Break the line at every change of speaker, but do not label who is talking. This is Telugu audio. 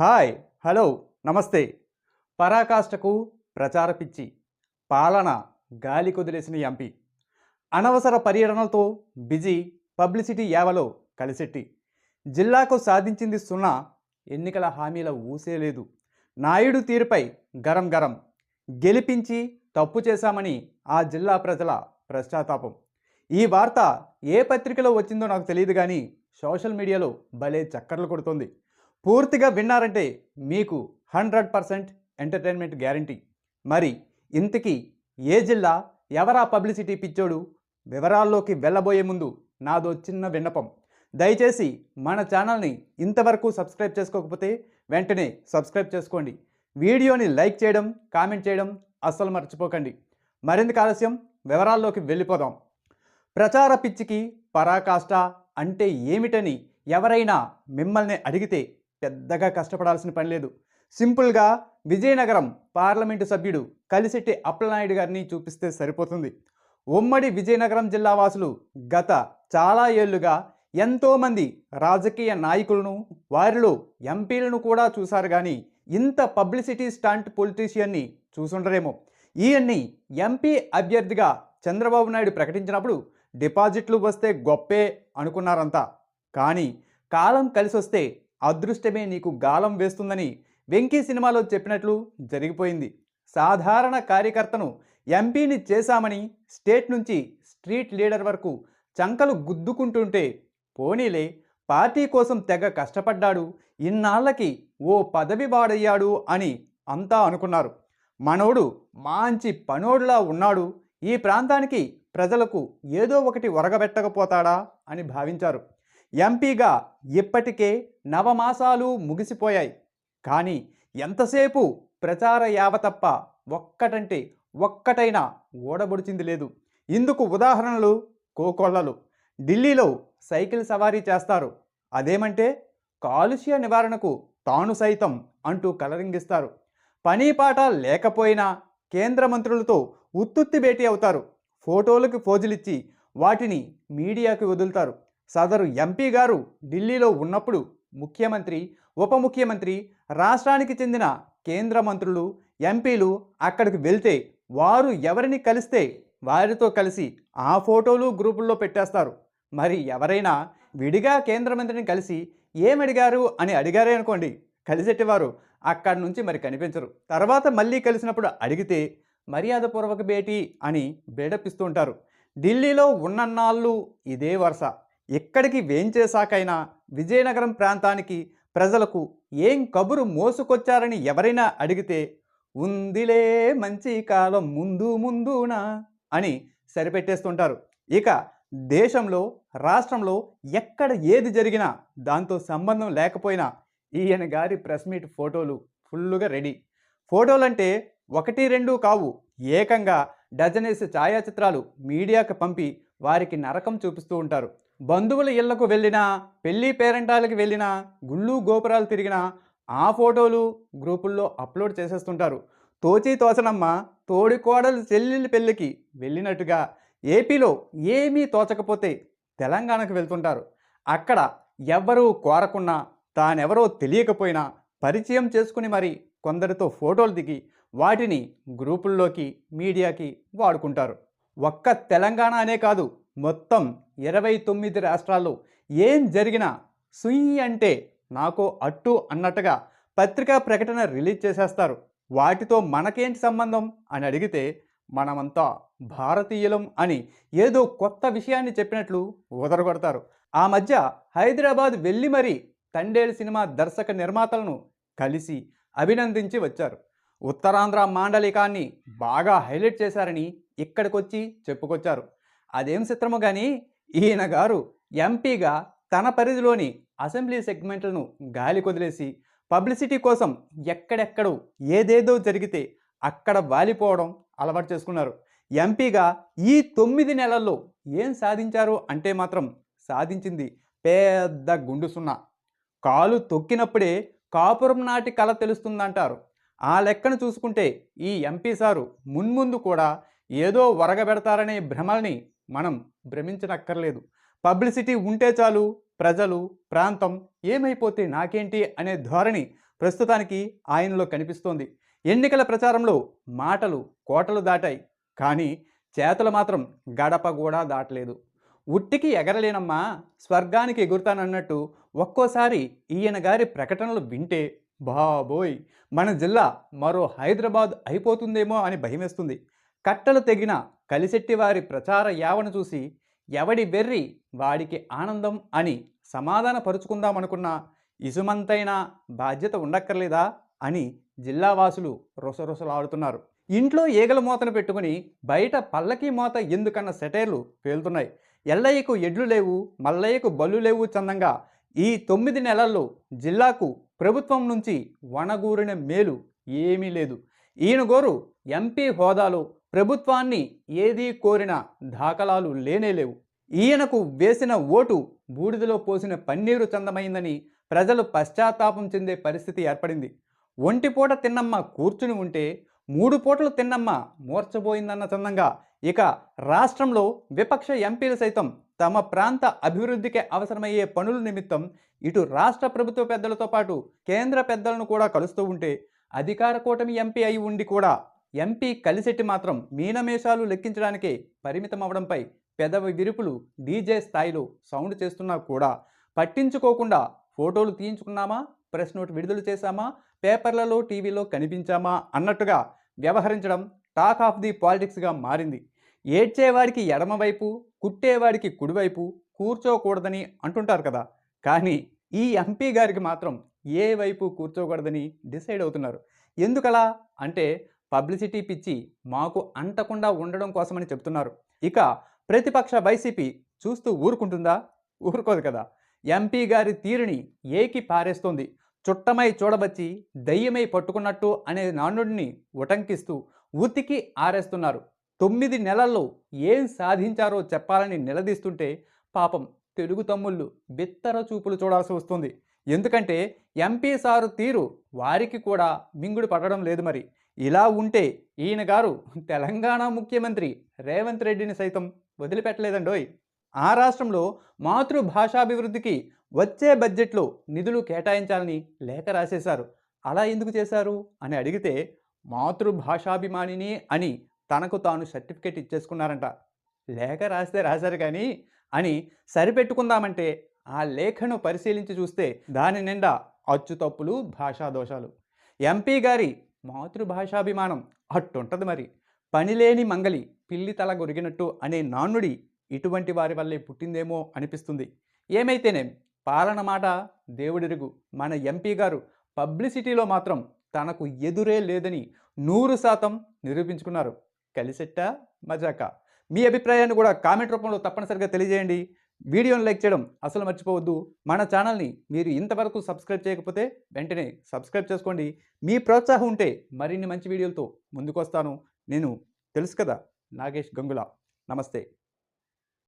హాయ్ హలో నమస్తే. పరాకాష్ఠకు ప్రచార పిచ్చి పాలన గాలి కుదిలేసిన ఎంపీ. అనవసర పర్యటనలతో బిజీ పబ్లిసిటీ యావలో కలిసెట్టి. జిల్లాకు సాధించింది సున్నా ఎన్నికల హామీల ఊసే లేదు. నాయుడు తీరుపై గరం గరం. గెలిపించి తప్పు చేశామని ఆ జిల్లా ప్రజల పశ్చాత్తాపం ఈ వార్త ఏ పత్రికలో వచ్చిందో నాకు తెలియదు కానీ సోషల్ మీడియాలో భలే చక్కర్లు కొడుతుంది. పూర్తిగా విన్నారంటే మీకు హండ్రెడ్ పర్సెంట్ ఎంటర్టైన్మెంట్ గ్యారంటీ. మరి ఇంతకీ ఏ జిల్లా ఎవరా పబ్లిసిటీ పిచ్చోడు? వివరాల్లోకి వెళ్ళబోయే ముందు నాదో చిన్న విన్నపం. దయచేసి మన ఛానల్ని ఇంతవరకు సబ్స్క్రైబ్ చేసుకోకపోతే వెంటనే సబ్స్క్రైబ్ చేసుకోండి. వీడియోని లైక్ చేయడం కామెంట్ చేయడం అస్సలు మర్చిపోకండి. మరింత ఆలస్యం? వివరాల్లోకి వెళ్ళిపోదాం. ప్రచార పిచ్చికి పరాకాష్ట అంటే ఏమిటని ఎవరైనా మిమ్మల్ని అడిగితే పెద్దగా కష్టపడాల్సిన పని లేదు. సింపుల్గా విజయనగరం పార్లమెంటు సభ్యుడు కలిసెట్టి అప్పలనాయుడు గారిని చూపిస్తే సరిపోతుంది. ఉమ్మడి విజయనగరం జిల్లా వాసులు గత చాలా ఏళ్ళుగా ఎంతోమంది రాజకీయ నాయకులను వారిలో ఎంపీలను కూడా చూశారు కానీ ఇంత పబ్లిసిటీ స్టంట్ పొలిటీషియన్ని చూసుండరేమో. ఈయన్ని ఎంపీ అభ్యర్థిగా చంద్రబాబు నాయుడు ప్రకటించినప్పుడు డిపాజిట్లు వస్తే గొప్పే అనుకున్నారంతా. కానీ కాలం కలిసొస్తే అదృష్టమే నీకు గాలం వేస్తుందని వెంకీ సినిమాలో చెప్పినట్లు జరిగిపోయింది. సాధారణ కార్యకర్తను ఎంపీని చేశామని స్టేట్ నుంచి స్ట్రీట్ లీడర్ వరకు చంకలు గుద్దుకుంటుంటే పోనీలే పార్టీ కోసం తెగ కష్టపడ్డాడు ఇన్నాళ్ళకి ఓ పదవి వాడయ్యాడు అని అంతా అనుకున్నారు. మనోడు మంచి పనోడులా ఉన్నాడు ఈ ప్రాంతానికి ప్రజలకు ఏదో ఒకటి ఒరగబెట్టకపోతాడా అని భావించారు. ఎంపీగా ఇప్పటికే నవమాసాలు ముగిసిపోయాయి. కానీ ఎంతసేపు ప్రచార యావ తప్ప ఒక్కటంటే ఒక్కటైనా ఓడబొడిచింది లేదు. ఇందుకు ఉదాహరణలు కోకొల్లలు. ఢిల్లీలో సైకిల్ సవారీ చేస్తారు. అదేమంటే కాలుష్య నివారణకు తాను సైతం అంటూ కలరింగిస్తారు. పనీపాట లేకపోయినా కేంద్ర మంత్రులతో ఉత్తుత్తి భేటీ అవుతారు. ఫోటోలకు ఫోజులిచ్చి వాటిని మీడియాకి వదులుతారు. సదరు ఎంపీ గారు ఢిల్లీలో ఉన్నప్పుడు ముఖ్యమంత్రి ఉప ముఖ్యమంత్రి రాష్ట్రానికి చెందిన కేంద్ర మంత్రులు ఎంపీలు అక్కడికి వెళ్తే వారు ఎవరిని కలిస్తే వారితో కలిసి ఆ ఫోటోలు గ్రూపుల్లో పెట్టేస్తారు. మరి ఎవరైనా విడిగా కేంద్ర మంత్రిని కలిసి ఏమడిగారు అని అడిగారే అనుకోండి కలిసెట్టేవారు అక్కడి నుంచి మరి కనిపించరు. తర్వాత మళ్ళీ కలిసినప్పుడు అడిగితే మర్యాదపూర్వక భేటీ అని బేడపిస్తూ ఉంటారు. ఢిల్లీలో ఉన్నన్నాళ్ళు ఇదే వరుస. ఎక్కడికి వేంచేశాకైనా విజయనగరం ప్రాంతానికి ప్రజలకు ఏం కబురు మోసుకొచ్చారని ఎవరైనా అడిగితే ఉందిలే మంచి కాలం ముందు ముందునా అని సరిపెట్టేస్తుంటారు. ఇక దేశంలో రాష్ట్రంలో ఎక్కడ ఏది జరిగినా దాంతో సంబంధం లేకపోయినా ఈయన గారి ప్రెస్ మీట్ ఫోటోలు ఫుల్లుగా రెడీ. ఫోటోలంటే ఒకటి రెండు కావు. ఏకంగా డజనేసి ఛాయాచిత్రాలు మీడియాకు పంపి వారికి నరకం చూపిస్తూ ఉంటారు. బంధువుల ఇళ్ళకు వెళ్ళినా పెళ్ళి పేరెంటాలకు వెళ్ళినా గుళ్ళు గోపురాలు తిరిగినా ఆ ఫోటోలు గ్రూపుల్లో అప్లోడ్ చేసేస్తుంటారు. తోచి తోచనమ్మ తోడికోడలు చెల్లెళ్ళ పెళ్ళికి వెళ్ళినట్టుగా ఏపీలో ఏమీ తోచకపోతే తెలంగాణకు వెళ్తుంటారు. అక్కడ ఎవ్వరూ కోరకున్నా తానెవరో తెలియకపోయినా పరిచయం చేసుకుని మరి కొందరితో ఫోటోలు దిగి వాటిని గ్రూపుల్లోకి మీడియాకి వాడుకుంటారు. ఒక్క తెలంగాణ అనే కాదు మొత్తం ఇరవై తొమ్మిది రాష్ట్రాల్లో ఏం జరిగినా సుయి అంటే నాకు అట్టు అన్నట్టుగా పత్రికా ప్రకటన రిలీజ్ చేసేస్తారు. వాటితో మనకేంటి సంబంధం? అని అడిగితే మనమంతా భారతీయులం అని ఏదో కొత్త విషయాన్ని చెప్పినట్లు ఉదరగొడతారు ఆ మధ్య హైదరాబాద్ వెళ్ళి మరీ తండేలు సినిమా దర్శక నిర్మాతలను కలిసి అభినందించి వచ్చారు. ఉత్తరాంధ్ర మాండలికాన్ని బాగా హైలైట్ చేశారని ఇక్కడికొచ్చి చెప్పుకొచ్చారు. అదేం చిత్రమో కానీ ఈయన గారు ఎంపీగా తన పరిధిలోని అసెంబ్లీ సెగ్మెంట్లను గాలి కొదిలేసి పబ్లిసిటీ కోసం ఎక్కడెక్కడో ఏదేదో జరిగితే అక్కడ వాలిపోవడం అలవాటు చేసుకున్నారు. ఎంపీగా ఈ తొమ్మిది నెలల్లో ఏం సాధించారు అంటే మాత్రం సాధించింది పెద్ద గుండు సున్నా. కాలు తొక్కినప్పుడే కాపురం నాటి కళ తెలుస్తుందంటారు. ఆ లెక్కను చూసుకుంటే ఈ ఎంపీ సారు మున్ముందు కూడా ఏదో వరగబెడతారనే భ్రమల్ని మనం భ్రమించనక్కర్లేదు. పబ్లిసిటీ ఉంటే చాలు ప్రజలు ప్రాంతం ఏమైపోతే నాకేంటి అనే ధోరణి ప్రస్తుతానికి ఆయనలో కనిపిస్తోంది. ఎన్నికల ప్రచారంలో మాటలు కోటలు దాటాయి కానీ చేతలు మాత్రం గడప కూడా దాటలేదు. ఉట్టికి ఎగరలేనమ్మా స్వర్గానికి ఎగురుతానన్నట్టు ఒక్కోసారి ఈయన గారి ప్రకటనలు వింటే బాబోయ్! మన జిల్లా మరో హైదరాబాద్ అయిపోతుందేమో అని భయమేస్తుంది. కట్టలు తెగిన కలిసెట్టి వారి ప్రచార యావను చూసి ఎవడి వెర్రి వాడికి ఆనందం అని సమాధాన పరుచుకుందామనుకున్న ఇసుమంతైనా బాధ్యత ఉండక్కర్లేదా అని జిల్లావాసులు రొసరొసలాడుతున్నారు. ఇంట్లో ఈగల మూతను పెట్టుకుని బయట పల్లకి మూత ఎందుకన్న సెటైర్లు పేలుతున్నాయి. ఎల్లయ్యకు ఎడ్లు లేవు మల్లయ్యకు బళ్ళు లేవు చందంగా ఈ తొమ్మిది నెలల్లో జిల్లాకు ప్రభుత్వం నుంచి వనగూరిన మేలు ఏమీ లేదు. ఈయన గోరు ఎంపీ హోదాలో ప్రభుత్వాన్ని ఏదీ కోరిన దాఖలాలు లేనేలేవు ఈయనకు వేసిన ఓటు బూడిదలో పోసిన పన్నీరు చందమైందని ప్రజలు పశ్చాత్తాపం చెందే పరిస్థితి ఏర్పడింది. ఒంటిపూట తిన్నమ్మ కూర్చుని ఉంటే మూడు పూటలు తిన్నమ్మ మూర్చబోయిందన్న చందంగా ఇక రాష్ట్రంలో విపక్ష ఎంపీలు సైతం తమ ప్రాంత అభివృద్ధికి అవసరమయ్యే పనుల నిమిత్తం ఇటు రాష్ట్ర ప్రభుత్వ పెద్దలతో పాటు కేంద్ర పెద్దలను కూడా కలుస్తూ ఉంటే అధికార కూటమి ఎంపీ అయి ఉండి కూడా ఎంపీ కలిసెట్టి మాత్రం మీనమేషాలు లెక్కించడానికే పరిమితం అవడంపై పెదవి విరుపులు డీజే స్థాయిలో సౌండ్ చేస్తున్నా కూడా పట్టించుకోకుండా ఫోటోలు తీయించుకున్నామా? ప్రెస్ నోట్ విడుదల చేశామా? పేపర్లలో టీవీలో కనిపించామా? అన్నట్టుగా వ్యవహరించడం టాక్ ఆఫ్ ది పాలిటిక్స్గా మారింది. ఏడ్చేవాడికి ఎడమవైపు కుట్టేవాడికి కుడివైపు కూర్చోకూడదని అంటుంటారు కదా. కానీ ఈ ఎంపీ గారికి మాత్రం ఏ వైపు కూర్చోకూడదని డిసైడ్ అవుతున్నారు. ఎందుకలా? అంటే పబ్లిసిటీ పిచ్చి మాకు అంటకుండా ఉండడం కోసమని చెప్తున్నారు. ఇక ప్రతిపక్ష వైసీపీ చూస్తూ ఊరుకుంటుందా? ఊరుకోదు కదా. ఎంపీ గారి తీరుని ఏకి పారేస్తోంది. చుట్టమై చూడబచ్చి దయ్యమై పట్టుకున్నట్టు అనే నానుడిని ఉటంకిస్తూ ఉతికి ఆరేస్తున్నారు. తొమ్మిది నెలల్లో ఏం సాధించారో చెప్పాలని నిలదీస్తుంటే పాపం తెలుగు తమ్ముళ్ళు బిత్తర చూపులు చూడాల్సి వస్తుంది. ఎందుకంటే ఎంపీ సారు తీరు వారికి కూడా మింగుడు పడడం లేదు మరి. ఇలా ఉంటే ఈయన గారు తెలంగాణ ముఖ్యమంత్రి రేవంత్ రెడ్డిని సైతం వదిలిపెట్టలేదండోయ్. ఆ రాష్ట్రంలో మాతృభాషాభివృద్ధికి వచ్చే బడ్జెట్లో నిధులు కేటాయించాలని లేఖ రాసేశారు. అలా ఎందుకు చేశారు? అని అడిగితే మాతృభాషాభిమానిని అని తనకు తాను సర్టిఫికేట్ ఇచ్చేసుకున్నారంట. లేఖ రాస్తే రాశారు కానీ అని సరిపెట్టుకుందామంటే ఆ లేఖను పరిశీలించి చూస్తే దాని నిండా అచ్చు తప్పులు భాషా దోషాలు ఎంపీ గారి మాతృభాషాభిమానం అట్టుంటది మరి. పనిలేని మంగలి పిల్లి తల గొరిగినట్టు అనే నానుడి ఇటువంటి వారి వల్లే పుట్టిందేమో అనిపిస్తుంది. ఏమైతేనేం పాలన మాట దేవుడిరుగు. మన ఎంపీ గారు పబ్లిసిటీలో మాత్రం తనకు ఎదురే లేదని నూరు శాతం నిరూపించుకున్నారు. కలిసెట్ట? మజాకా? మీ అభిప్రాయాన్ని కూడా కామెంట్ రూపంలో తప్పనిసరిగా తెలియజేయండి. వీడియోని లైక్ చేయడం అసలు మర్చిపోవద్దు. మన ఛానల్ని మీరు ఇంతవరకు సబ్స్క్రైబ్ చేయకపోతే వెంటనే సబ్స్క్రైబ్ చేసుకోండి. మీ ప్రోత్సాహం ఉంటే మరిన్ని మంచి వీడియోలతో ముందుకు వస్తాను నేను తెలుసు కదా నాగేష్ గంగుల. నమస్తే.